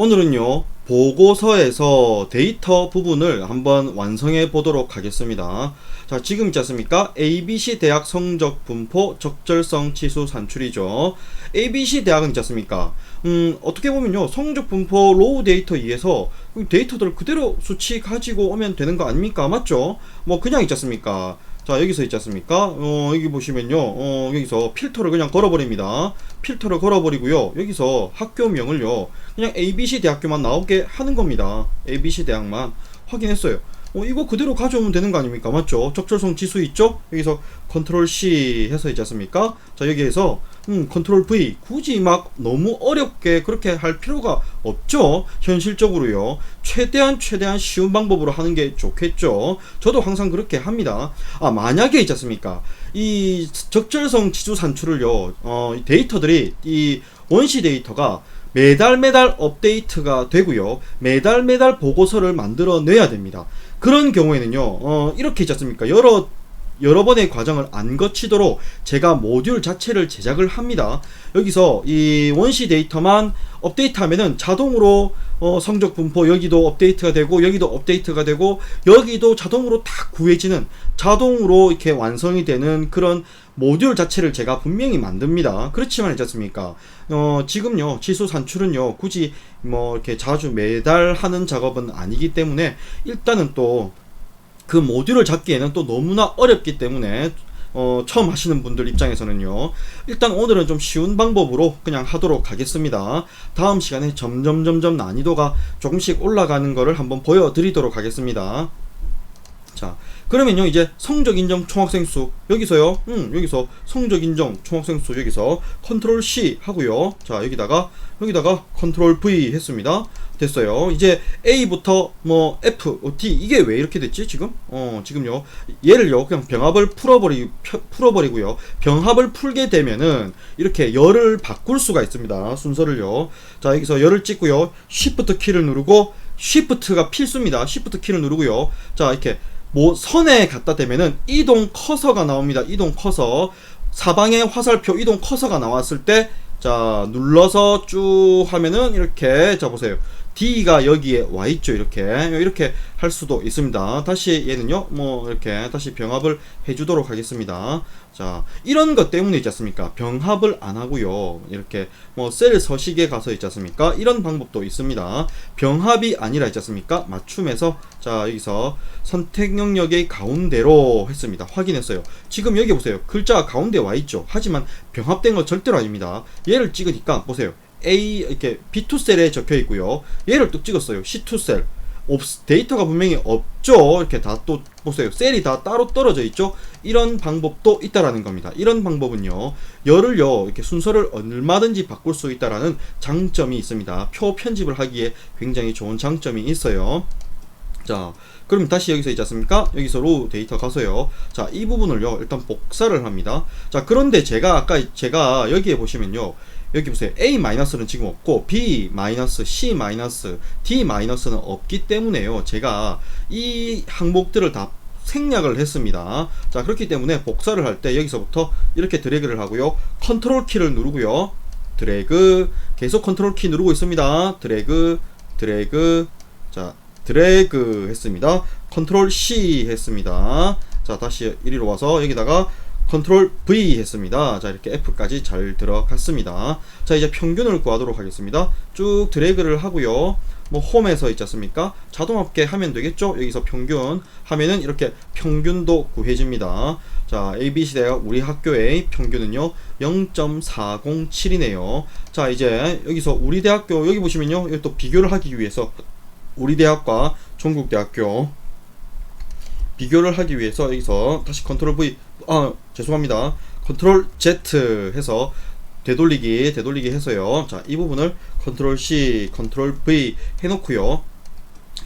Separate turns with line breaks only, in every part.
오늘은요, 보고서에서 데이터 부분을 한번 완성해 보도록 하겠습니다. 자, 지금 있지 않습니까? ABC 대학 성적 분포 적절성 치수 산출이죠. ABC 대학은 있지 않습니까? 음, 어떻게 보면요, 성적 분포 로우 데이터 이에서 데이터들 그대로 수치 가지고 오면 되는 거 아닙니까? 맞죠? 뭐, 그냥 있지 않습니까? 자 여기서 있지 않습니까? 어 여기 보시면요. 어 여기서 필터를 그냥 걸어버립니다. 필터를 걸어버리고요. 여기서 학교명을요. 그냥 ABC 대학교만 나오게 하는 겁니다. ABC 대학만 확인했어요. 어 이거 그대로 가져오면 되는 거 아닙니까? 맞죠? 적절성 지수 있죠? 여기서 컨트롤 C 해서 있지 않습니까? 자 여기에서 음, 컨트롤 V 굳이 막 너무 어렵게 그렇게 할 필요가 없죠. 현실적으로요. 최대한 최대한 쉬운 방법으로 하는 게 좋겠죠. 저도 항상 그렇게 합니다. 아, 만약에 있지 않습니까? 이 적절성 지수 산출을요. 어, 이 데이터들이 이 원시 데이터가 매달 매달 업데이트가 되고요. 매달 매달 보고서를 만들어 내야 됩니다. 그런 경우에는요. 어, 이렇게 있지 않습니까? 여러 여러 번의 과정을 안 거치도록 제가 모듈 자체를 제작을 합니다. 여기서 이 원시 데이터만 업데이트 하면은 자동으로 어, 성적 분포 여기도 업데이트가 되고 여기도 업데이트가 되고 여기도 자동으로 다 구해지는 자동으로 이렇게 완성이 되는 그런 모듈 자체를 제가 분명히 만듭니다. 그렇지만 있지 않습니까? 어, 지금요, 지수 산출은요, 굳이 뭐 이렇게 자주 매달 하는 작업은 아니기 때문에 일단은 또 그 모듈을 잡기에는 또 너무나 어렵기 때문에 어, 처음 하시는 분들 입장에서는요. 일단 오늘은 좀 쉬운 방법으로 그냥 하도록 하겠습니다. 다음 시간에 점점 점점 난이도가 조금씩 올라가는 거를 한번 보여드리도록 하겠습니다. 자, 그러면요 이제 성적 인정 총학생 수 여기서요, 음 여기서 성적 인정 총학생 수 여기서 컨트롤 C 하고요. 자 여기다가 여기다가 컨트롤 V 했습니다. 됐어요. 이제 A부터 뭐 F, O, D 이게 왜 이렇게 됐지 지금? 어 지금요 얘를요 그냥 병합을 풀어버리 펴- 풀어버리고요. 병합을 풀게 되면은 이렇게 열을 바꿀 수가 있습니다. 순서를요. 자 여기서 열을 찍고요. Shift 키를 누르고 Shift가 필수입니다. Shift 키를 누르고요. 자 이렇게 뭐 선에 갖다 대면은 이동 커서가 나옵니다. 이동 커서 사방에 화살표 이동 커서가 나왔을 때 자 눌러서 쭉 하면은 이렇게 자 보세요. D가 여기에 와 있죠. 이렇게 이렇게 할 수도 있습니다. 다시 얘는요. 뭐 이렇게 다시 병합을 해주도록 하겠습니다. 자 이런 것 때문에 있지 않습니까? 병합을 안 하고요. 이렇게 뭐 셀 서식에 가서 있지 않습니까? 이런 방법도 있습니다. 병합이 아니라 있지 않습니까? 맞춤에서 자 여기서 선택 영역의 가운데로 했습니다. 확인했어요. 지금 여기 보세요. 글자가 가운데 와 있죠. 하지만 병합된 건 절대로 아닙니다. 얘를 찍으니까 보세요. A 이렇게 B2 셀에 적혀 있고요. 얘를 또 찍었어요. C2 셀. 없, 데이터가 분명히 없죠. 이렇게 다 또 보세요. 셀이 다 따로 떨어져 있죠. 이런 방법도 있다라는 겁니다. 이런 방법은요. 열을요. 이렇게 순서를 얼마든지 바꿀 수 있다라는 장점이 있습니다. 표 편집을 하기에 굉장히 좋은 장점이 있어요. 자, 그럼 다시 여기서 있지 않습니까? 여기서 로우 데이터 가서요. 자, 이 부분을요. 일단 복사를 합니다. 자, 그런데 제가 아까 제가 여기에 보시면요. 여기 보세요. A-는 지금 없고 B-, C-, D-는 없기 때문에요. 제가 이 항목들을 다 생략을 했습니다. 자, 그렇기 때문에 복사를 할 때 여기서부터 이렇게 드래그를 하고요. 컨트롤 키를 누르고요. 드래그 계속 컨트롤 키 누르고 있습니다. 드래그 드래그 자, 드래그 했습니다. 컨트롤 C 했습니다. 자, 다시 이리로 와서 여기다가 컨트롤 V 했습니다. 자, 이렇게 F까지 잘 들어갔습니다. 자, 이제 평균을 구하도록 하겠습니다. 쭉 드래그를 하고요. 뭐 홈에서 있지 않습니까? 자동 합계 하면 되겠죠? 여기서 평균 하면은 이렇게 평균도 구해집니다. 자, ABC 대학 우리 학교의 평균은요. 0.407이네요. 자, 이제 여기서 우리 대학교 여기 보시면요. 또 비교를 하기 위해서 우리 대학과 종국대학교 비교를 하기 위해서 여기서 다시 컨트롤 V 아 죄송합니다 컨트롤 Z 해서 되돌리기 되돌리기 해서요 자 이 부분을 컨트롤 C 컨트롤 V 해놓고요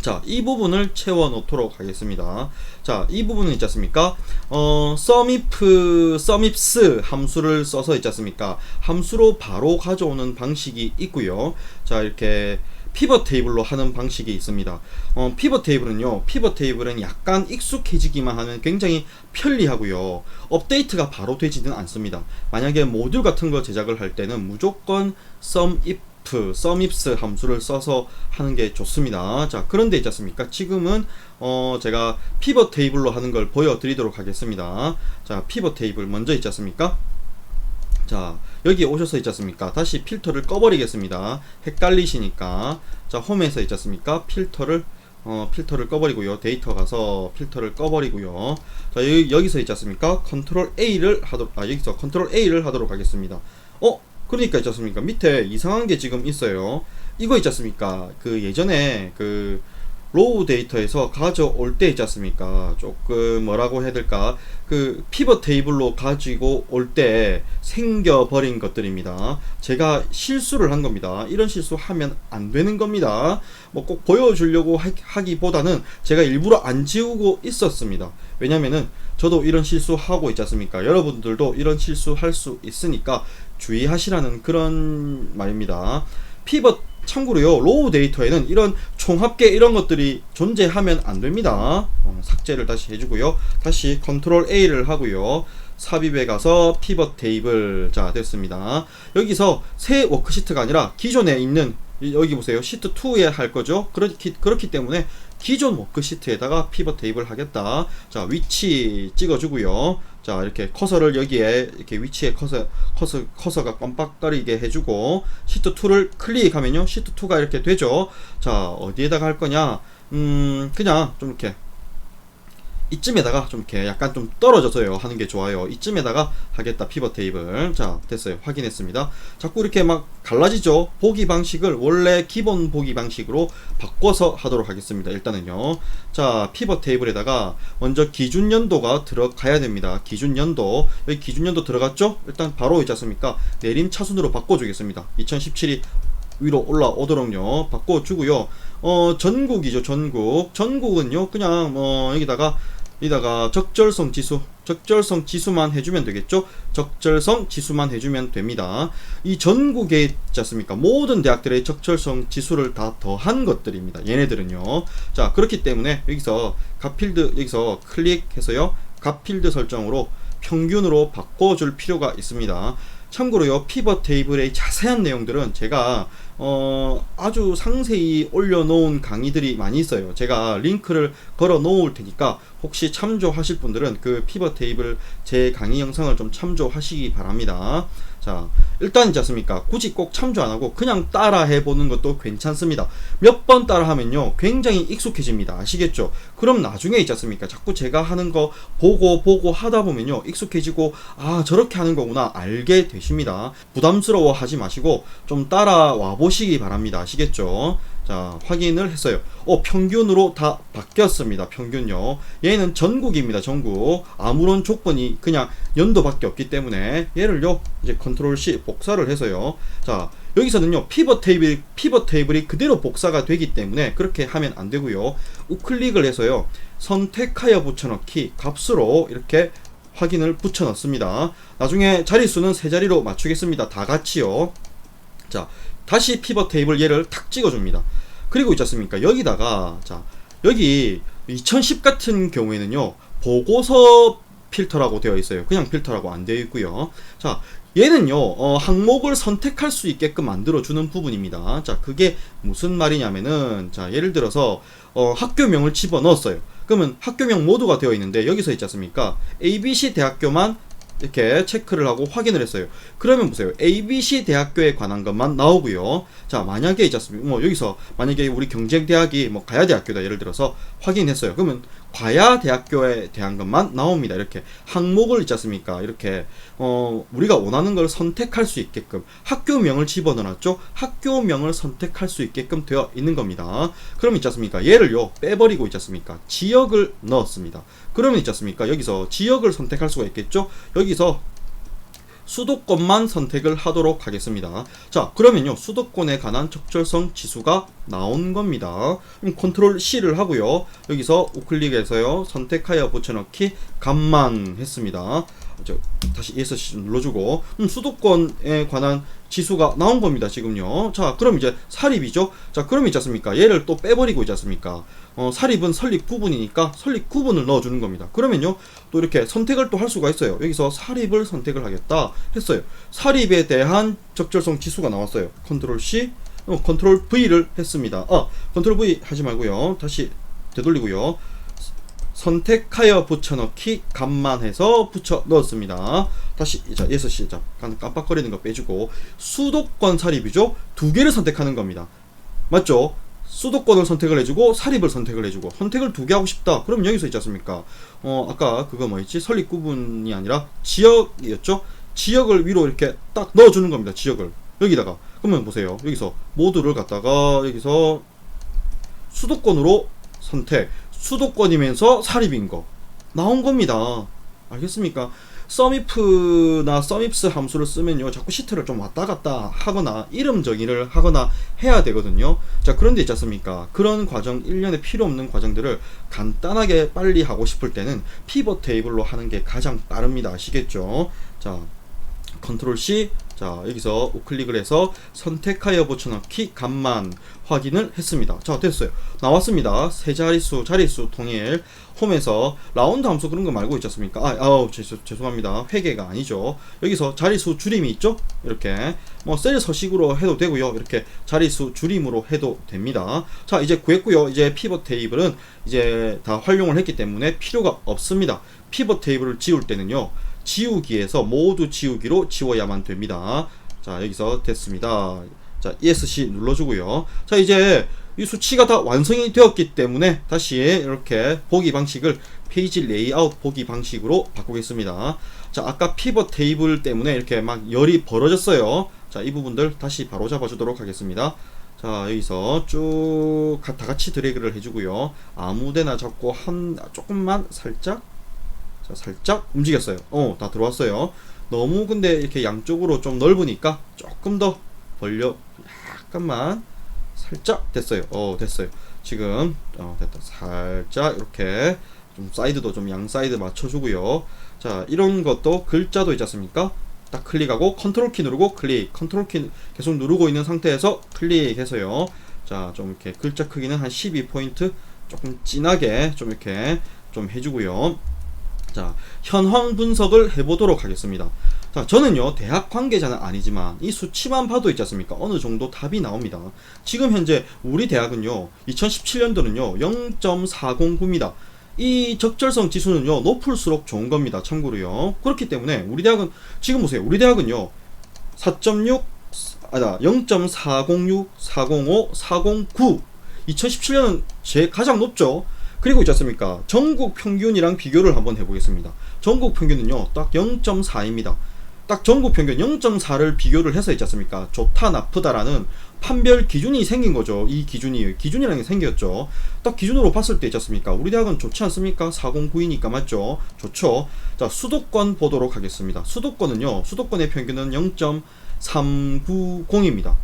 자, 이 부분을 채워 놓도록 하겠습니다. 자, 이 부분은 있지 않습니까? 어, sumif, sumifs 함수를 써서 있지 않습니까? 함수로 바로 가져오는 방식이 있고요. 자, 이렇게 피벗 테이블로 하는 방식이 있습니다. 어, 피벗 테이블은요, 피벗 테이블은 약간 익숙해지기만 하면 굉장히 편리하고요. 업데이트가 바로 되지는 않습니다. 만약에 모듈 같은 거 제작을 할 때는 무조건 sum if sumifs 함수를 써서 하는 게 좋습니다. 자, 그런데 있지 않습니까? 지금은 어, 제가 피벗 테이블로 하는 걸 보여드리도록 하겠습니다. 자, 피벗 테이블 먼저 있지 않습니까? 자, 여기 오셔서 있지 않습니까? 다시 필터를 꺼버리겠습니다. 헷갈리시니까. 자, 홈에서 있지 않습니까? 필터를 어, 필터를 꺼버리고요. 데이터 가서 필터를 꺼버리고요. 자, 여기, 여기 서 있지 않습니까? 컨트롤 A를 하도록, 아, 여기서 컨트롤 A를 하도록 하겠습니다. 어? 그러니까 있지 않습니까? 밑에 이상한 게 지금 있어요. 이거 있지 않습니까? 그 예전에 그 로우 데이터에서 가져올 때 있지 않습니까? 조금 뭐라고 해야 될까? 그 피벗 테이블로 가지고 올 때 생겨버린 것들입니다. 제가 실수를 한 겁니다. 이런 실수 하면 안 되는 겁니다. 뭐 꼭 보여주려고 하- 하기보다는 제가 일부러 안 지우고 있었습니다. 왜냐면은 저도 이런 실수 하고 있지 않습니까? 여러분들도 이런 실수 할 수 있으니까 주의하시라는 그런 말입니다. 피벗 참고로요 로우 데이터에는 이런 총합계 이런 것들이 존재하면 안 됩니다. 어, 삭제를 다시 해주고요. 다시 컨트롤 A를 하고요. 삽입에 가서 피벗 테이블. 자 됐습니다. 여기서 새 워크시트가 아니라 기존에 있는 이- 여기 보세요. 시트 2에 할 거죠? 그렇기, 그렇기 때문에 기존 워크시트에다가 피벗 테이블 하겠다. 자 위치 찍어주고요. 자 이렇게 커서를 여기에 이렇게 위치에 커서 커서 커서가 깜빡거리게 해주고 시트 2를 클릭하면요. 시트 2가 이렇게 되죠. 자 어디에다가 할 거냐? 음 그냥 좀 이렇게 이쯤에다가 좀 이렇게 약간 좀 떨어져서요 하는 게 좋아요. 이쯤에다가 하겠다 피벗 테이블. 자 됐어요. 확인했습니다. 자꾸 이렇게 막 갈라지죠? 보기 방식을 원래 기본 보기 방식으로 바꿔서 하도록 하겠습니다. 일단은요. 자 피벗 테이블에다가 먼저 기준 연도가 들어가야 됩니다. 기준 연도. 여기 기준 연도 들어갔죠? 일단 바로 있지 않습니까? 내림 차순으로 바꿔주겠습니다. 2017이 위로 올라오도록요. 바꿔주고요. 어 전국이죠 전국. 전국은요 그냥 뭐 여기다가 여기다가 적절성 지수 적절성 지수만 해주면 되겠죠? 적절성 지수만 해주면 됩니다. 이 전국에 있지 않습니까? 모든 대학들의 적절성 지수를 다 더한 것들입니다. 얘네들은요. 자 그렇기 때문에 여기서 값필드 여기서 클릭해서요. 값필드 설정으로 평균으로 바꿔줄 필요가 있습니다 참고로요 피벗 테이블의 자세한 내용들은 제가 어, 아주 상세히 올려놓은 강의들이 많이 있어요. 제가 링크를 걸어 놓을 테니까 혹시 참조하실 분들은 그 피벗 테이블 제 강의 영상을 좀 참조하시기 바랍니다. 자, 일단 있지 않습니까? 굳이 꼭 참조 안 하고 그냥 따라 해보는 것도 괜찮습니다. 몇 번 따라 하면요. 굉장히 익숙해집니다. 아시겠죠? 그럼 나중에 있지 않습니까? 자꾸 제가 하는 거 보고 보고 하다 보면요. 익숙해지고, 아, 저렇게 하는 거구나. 알게 되십니다. 부담스러워 하지 마시고 좀 따라와 보시기 바랍니다. 아시겠죠? 자, 확인을 했어요. 어, 평균으로 다 바뀌었습니다. 평균요. 얘는 전국입니다. 전국. 아무런 조건이 그냥 연도밖에 없기 때문에 얘를요. 이제 컨트롤 C 복사를 해서요. 자, 여기서는요. 피벗 테이블 피벗 테이블이 그대로 복사가 되기 때문에 그렇게 하면 안 되고요. 우클릭을 해서요. 선택하여 붙여넣기 값으로 이렇게 확인을 붙여 넣습니다. 나중에 자릿수는 세 자리로 맞추겠습니다. 다 같이요. 자, 다시 피벗 테이블 얘를 탁 찍어줍니다. 그리고 있지 않습니까? 여기다가, 자, 여기 2010 같은 경우에는요, 보고서 필터라고 되어 있어요. 그냥 필터라고 안 되어 있고요. 자, 얘는요, 어, 항목을 선택할 수 있게끔 만들어 주는 부분입니다. 자, 그게 무슨 말이냐면은, 자, 예를 들어서, 어, 학교명을 집어 넣었어요. 그러면 학교명 모두가 되어 있는데, 여기서 있지 않습니까? ABC 대학교만 이렇게 체크를 하고 확인을 했어요. 그러면 보세요. ABC 대학교에 관한 것만 나오고요. 자, 만약에 있지 않습니까? 뭐 여기서 만약에 우리 경쟁 대학이 뭐 가야 대학교다 예를 들어서 확인했어요. 그러면 과야 대학교에 대한 것만 나옵니다. 이렇게 항목을 있지 않습니까? 이렇게 어 우리가 원하는 걸 선택할 수 있게끔 학교명을 집어넣었죠. 학교명을 선택할 수 있게끔 되어 있는 겁니다. 그럼 있지 않습니까? 얘를 요 빼버리고 있지 않습니까? 지역을 넣었습니다. 그러면 있지 않습니까? 여기서 지역을 선택할 수가 있겠죠? 여기서 수도권만 선택을 하도록 하겠습니다. 자, 그러면요. 수도권에 관한 적절성 지수가 나온 겁니다. 그럼 컨트롤 C를 하고요. 여기서 우클릭해서요. 선택하여 붙여넣기 값만 했습니다. 저, 다시 ESC 좀 눌러주고 음, 수도권에 관한 지수가 나온 겁니다. 지금요. 자, 그럼 이제 사립이죠. 자, 그럼 있지 않습니까? 얘를 또 빼버리고 있지 않습니까? 어, 사립은 설립 구분이니까 설립 구분을 넣어주는 겁니다. 그러면요, 또 이렇게 선택을 또 할 수가 있어요. 여기서 사립을 선택을 하겠다 했어요. 사립에 대한 적절성 지수가 나왔어요. 컨트롤 C, 어, 컨트롤 V를 했습니다. 아, 컨트롤 V 하지 말고요. 다시 되돌리고요. 선택하여 붙여넣기 감만해서 붙여 넣었습니다. 다시 자 예서 시작 깜빡거리는 거 빼주고 수도권 사립이죠. 두 개를 선택하는 겁니다. 맞죠? 수도권을 선택을 해주고 사립을 선택을 해주고 선택을 두 개 하고 싶다. 그럼 여기서 있지 않습니까? 어 아까 그거 뭐였지? 설립 구분이 아니라 지역이었죠? 지역을 위로 이렇게 딱 넣어주는 겁니다. 지역을 여기다가 그러면 보세요. 여기서 모두를 갖다가 여기서 수도권으로 선택 수도권이면서 사립인 거 나온 겁니다. 알겠습니까? 썸이프나 썸입스 함수를 쓰면요. 자꾸 시트를 좀 왔다 갔다 하거나 이름 정의를 하거나 해야 되거든요. 자 그런데 있지 않습니까? 그런 과정 1년에 필요 없는 과정들을 간단하게 빨리 하고 싶을 때는 피벗 테이블로 하는 게 가장 빠릅니다. 아시겠죠? 자 컨트롤 C 자 여기서 우클릭을 해서 선택하여 붙여넣기 값만 확인을 했습니다. 자 됐어요. 나왔습니다. 세 자릿수 자릿수 통일 홈에서 라운드 함수 그런 거 말고 있지 않습니까? 아 아우 죄- 죄송합니다. 회계가 아니죠. 여기서 자릿수 줄임이 있죠? 이렇게. 뭐 셀 서식으로 해도 되고요. 이렇게 자릿수 줄임으로 해도 됩니다. 자 이제 구했고요. 이제 피벗 테이블은 이제 다 활용을 했기 때문에 필요가 없습니다. 피벗 테이블을 지울 때는요 지우기에서 모두 지우기로 지워야만 됩니다. 자, 여기서 됐습니다. 자, ESC 눌러주고요. 자, 이제 이 수치가 다 완성이 되었기 때문에 다시 이렇게 보기 방식을 페이지 레이아웃 보기 방식으로 바꾸겠습니다. 자, 아까 피벗 테이블 때문에 이렇게 막 열이 벌어졌어요. 자, 이 부분들 다시 바로 잡아주도록 하겠습니다. 자, 여기서 쭉 다 같이 드래그를 해주고요. 아무데나 잡고 한 조금만 살짝 자, 살짝 움직였어요. 어, 다 들어왔어요. 너무 근데 이렇게 양쪽으로 좀 넓으니까 조금 더 벌려 약간만 살짝 됐어요. 어, 됐어요. 지금 어, 됐다. 살짝 이렇게 좀 사이드도 좀 양 사이드 맞춰주고요. 자, 이런 것도 글자도 있지 않습니까? 딱 클릭하고 컨트롤 키 누르고 클릭, 컨트롤 키 계속 누르고 있는 상태에서 클릭해서요. 자, 좀 이렇게 글자 크기는 한 12포인트 조금 진하게 좀 이렇게 좀 해주고요. 자, 현황 분석을 해보도록 하겠습니다. 자, 저는요, 대학 관계자는 아니지만 이 수치만 봐도 있지 않습니까? 어느 정도 답이 나옵니다. 지금 현재 우리 대학은요, 2017년도는요, 0.409입니다. 이 적절성 지수는요, 높을수록 좋은 겁니다. 참고로요. 그렇기 때문에 우리 대학은, 지금 보세요. 우리 대학은요, 4.6, 아니다, 0.406, 405, 409. 2017년은 제 가장 높죠. 그리고 있지 않습니까? 전국 평균이랑 비교를 한번 해보겠습니다. 전국 평균은요, 딱 0.4입니다. 딱 전국 평균 0.4를 비교를 해서 있지 않습니까? 좋다, 나쁘다라는 판별 기준이 생긴 거죠. 이 기준이, 기준이라는 게 생겼죠. 딱 기준으로 봤을 때 있지 않습니까? 우리 대학은 좋지 않습니까? 409이니까 맞죠? 좋죠. 자, 수도권 보도록 하겠습니다. 수도권은요, 수도권의 평균은 0.390입니다.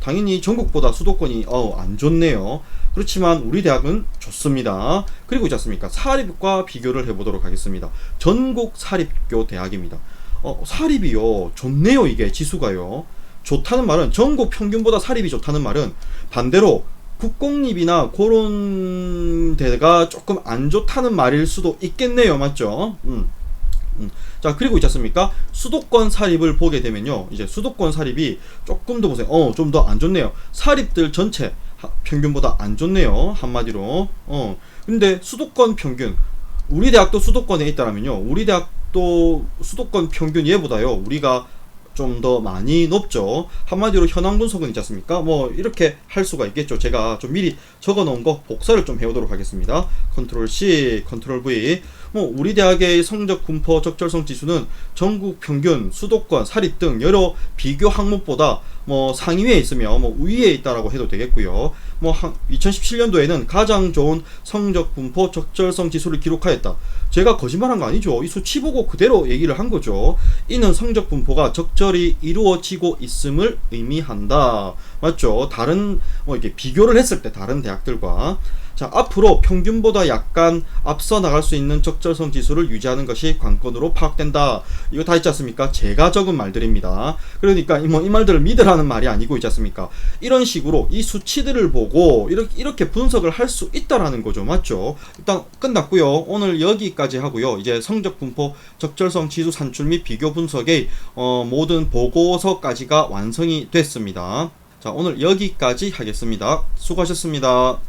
당연히 전국보다 수도권이 어, 안 좋네요. 그렇지만 우리 대학은 좋습니다. 그리고 있지 않습니까? 사립과 비교를 해보도록 하겠습니다. 전국 사립교 대학입니다. 어, 사립이요. 좋네요, 이게 지수가요. 좋다는 말은 전국 평균보다 사립이 좋다는 말은 반대로 국공립이나 그런 데가 조금 안 좋다는 말일 수도 있겠네요. 맞죠? 음. 음. 자 그리고 있지 않습니까 수도권 사립을 보게 되면요 이제 수도권 사립이 조금 더 보세요 어 좀 더 안 좋네요 사립들 전체 하- 평균보다 안 좋네요 한마디로. 어. 근데 수도권 평균 우리 대학도 수도권에 있다라면요. 우리 대학도 수도권 평균 얘보다요. 우리가 좀 더 많이 높죠. 한마디로 현황 분석은 있지 않습니까? 뭐 이렇게 할 수가 있겠죠. 제가 좀 미리 적어 놓은 거 복사를 좀 해오도록 하겠습니다. 컨트롤 C, 컨트롤 V. 뭐 우리 대학의 성적 분포 적절성 지수는 전국 평균, 수도권, 사립 등 여러 비교 항목보다 뭐 상위에 있으며 뭐 위에 있다라고 해도 되겠고요. 뭐 2017년도에는 가장 좋은 성적 분포 적절성 지수를 기록하였다. 제가 거짓말한 거 아니죠. 이 수치 보고 그대로 얘기를 한 거죠. 이는 성적 분포가 적절히 이루어지고 있음을 의미한다. 맞죠? 다른 뭐 이렇게 비교를 했을 때 다른 대학들과 자, 앞으로 평균보다 약간 앞서 나갈 수 있는 적절성 지수를 유지하는 것이 관건으로 파악된다. 이거 다 있지 않습니까? 제가 적은 말들입니다. 그러니까 이뭐이 말들을 믿으라는 말이 아니고 있지 않습니까? 이런 식으로 이 수치들을 보고 이렇게, 이렇게 분석을 할 수 있다라는 거죠. 맞죠? 일단 끝났고요. 오늘 여기까지 하고요. 이제 성적 분포 적절성 지수 산출 및 비교 분석의 어, 모든 보고서까지가 완성이 됐습니다. 자, 오늘 여기까지 하겠습니다. 수고하셨습니다.